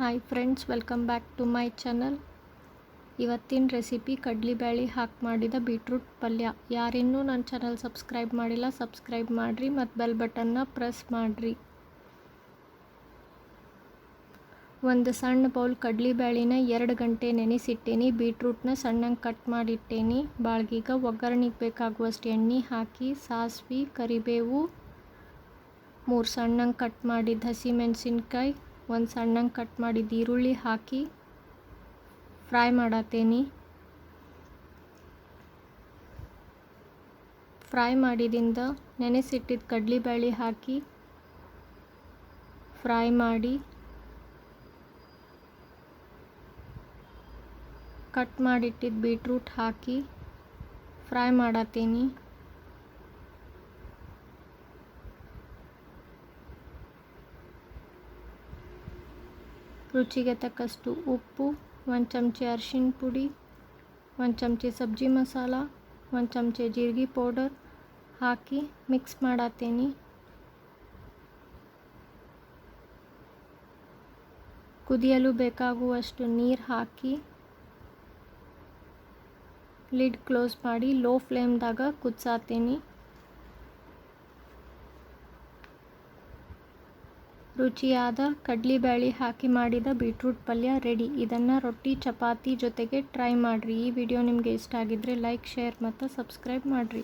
Hi friends welcome back to my channel ಇವತ್ತಿನ recipe ಕಡ್ಲಿಬ್ಯಾಳಿ ಹಾಕಿ ಮಾಡಿದ ಬೀಟ್ರೂಟ್ ಪಲ್ಯ. ಯಾರಿನ್ನೂ ನನ್ನ ಚಾನಲ್ ಸಬ್ಸ್ಕ್ರೈಬ್ ಮಾಡಿಲ್ಲ ಸಬ್ಸ್ಕ್ರೈಬ್ ಮಾಡಿರಿ ಮತ್ತು ಬೆಲ್ ಬಟನ್ನ ಪ್ರೆಸ್ ಮಾಡಿರಿ. ಒಂದು ಸಣ್ಣ ಬೌಲ್ ಕಡ್ಲಿಬ್ಯಾಳಿನ ಎರಡು ಗಂಟೆ ನೆನೆಸಿಟ್ಟೇನಿ ಬೀಟ್ರೂಟ್ನ ಸಣ್ಣಂಗೆ ಕಟ್ ಮಾಡಿಟ್ಟೇನಿ. ಬಾಳ್ಗೀಗ ಒಗ್ಗರಣೆಗೆ ಬೇಕಾಗುವಷ್ಟು ಎಣ್ಣೆ ಹಾಕಿ, ಸಾಸಿವೆ, ಕರಿಬೇವು, ಮೂರು ಸಣ್ಣಂಗೆ ಕಟ್ ಮಾಡಿದ ಹಸಿಮೆಣಸಿನ್ಕಾಯಿ ಒಂದು ಸಣ್ಣಗೆ ಕಟ್ ಮಾಡಿದ ಈರುಳ್ಳಿ ಹಾಕಿ ಫ್ರೈ ಮಾಡತ್ತೇನಿ. ಫ್ರೈ ಮಾಡಿದಿಂದ ನೆನೆಸಿಟ್ಟಿದ್ದ ಕಡ್ಲಿಬ್ಯಾಳಿ ಹಾಕಿ ಫ್ರೈ ಮಾಡಿ ಕಟ್ ಮಾಡಿಟ್ಟಿದ್ದ ಬೀಟ್ರೂಟ್ ಹಾಕಿ ಫ್ರೈ ಮಾಡತ್ತೀನಿ. ರುಚಿಗೆ ತಕ್ಕಷ್ಟು ಉಪ್ಪು, ಒಂದು ಚಮಚೆ ಅರಿಶಿನ ಪುಡಿ, ಒಂದು ಚಮಚೆ ಸಬ್ಜಿ ಮಸಾಲ, ಒಂದು ಚಮಚೆ ಜೀರಿಗೆ ಪೌಡರ್ ಹಾಕಿ ಮಿಕ್ಸ್ ಮಾಡತ್ತೀನಿ ಕುದಿಯಲು ಬೇಕಾಗುವಷ್ಟು ನೀರು ಹಾಕಿ ಲಿಡ್ ಕ್ಲೋಸ್ ಮಾಡಿ ಲೋ ಫ್ಲೇಮ್ದಾಗ ಕುದಿಸಾತೀನಿ. ರುಚಿಯಾದ ಕಡ್ಲಿಬ್ಯಾಳಿ ಹಾಕಿ ಮಾಡಿದ ಬೀಟ್ರೂಟ್ ಪಲ್ಯ ರೆಡಿ. ಇದನ್ನು ರೊಟ್ಟಿ, ಚಪಾತಿ ಜೊತೆಗೆ ಟ್ರೈ ಮಾಡಿರಿ. ಈ ವಿಡಿಯೋ ನಿಮಗೆ ಇಷ್ಟ ಆಗಿದ್ರೆ ಲೈಕ್, ಶೇರ್ ಮತ್ತು ಸಬ್ಸ್ಕ್ರೈಬ್ ಮಾಡಿರಿ.